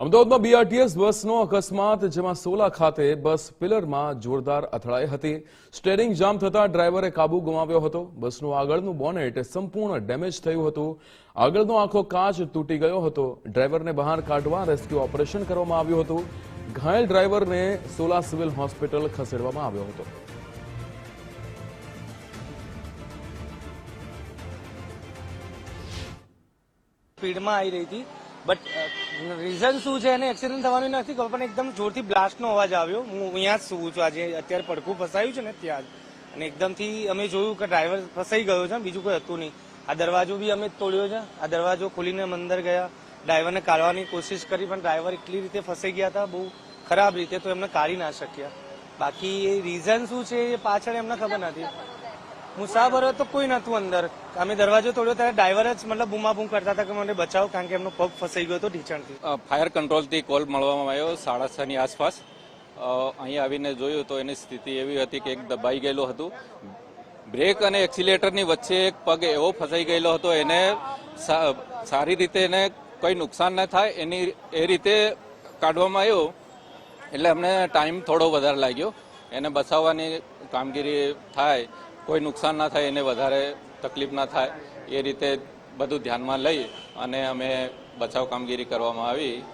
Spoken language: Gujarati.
અમદાવાદમાં બીઆરટીએસ બસનો અકસ્માત, જેમાં સોલા ખાતે બસ પિલરમાં જોરદાર અથડાઈ હતી. સ્ટેરિંગ જામ થતા ડ્રાઈવરે કાબુ ગુમાવ્યો હતો. બસનું આગળનું બોનેટ સંપૂર્ણ ડેમેજ થયું હતું. આગળનો આખો કાચ તૂટી ગયો હતો. ડ્રાઈવરને બહાર કાઢવા રેસ્ક્યુ ઓપરેશન કરવામાં આવ્યું હતું. ઘાયલ ડ્રાઈવરને સોલા સિવિલ હોસ્પિટલ ખસેડવામાં આવ્યો હતો. સ્પીડમાં આવી રહી હતી. બટ રીઝન શું છે? એને એક્સિડન્ટ થવાનું નથી ખબર, પણ એકદમ જોરથી બ્લાસ્ટનો અવાજ આવ્યો. હું અહીંયા જ સુવું છું. આજે અત્યારે પડખું ફસાયું છે ને ત્યાં જ. અને એકદમથી અમે જોયું કે ડ્રાઈવર ફસાઈ ગયો છે બીજું કોઈ હતું નહીં. આ દરવાજો બી અમે તોડ્યો છે. આ દરવાજો ખોલીને અંદર ગયા. ડ્રાઈવરને કાઢવાની કોશિશ કરી, પણ ડ્રાઈવર એટલી રીતે ફસાઈ ગયા હતા, બહુ ખરાબ રીતે, તો એમને કાઢી ના શક્યા. બાકી એ રીઝન શું છે એ પાછળ એમને ખબર નથી. મુસાફરો તો કોઈ નતું અંદર. અમે દરવાજો તોડ્યો ત્યારે ડ્રાઈવર જ મતલબ બૂમાબૂમ કરતા હતા કે મને બચાવો કારણ કે એમનો પગ ફસાઈ ગયો હતો ઢીચણથી. ફાયર કંટ્રોલથી કોલ મળવામાં આવ્યો સાડા છ ની આસપાસ. અહીંયા અહીં આવીને જોયું તો એની સ્થિતિ એવી હતી કે એક દબાઈ ગયેલું હતું. બ્રેક અને એક્સિલેટરની વચ્ચે એક પગ એવો ફસાઈ ગયેલો હતો, એને સારી રીતે એને કોઈ નુકસાન ન થાય, એની, એ રીતે કાઢવામાં આવ્યો. એટલે અમને ટાઈમ થોડો વધારે લાગ્યો. એને બચાવવાની કામગીરી થાય કોઈ નુકસાન ના થાય, એને વધારે તકલીફ ના થાય, એ રીતે બધું ધ્યાનમાં લઈ અને અમે બચાવ કામગીરી કરવામાં આવી.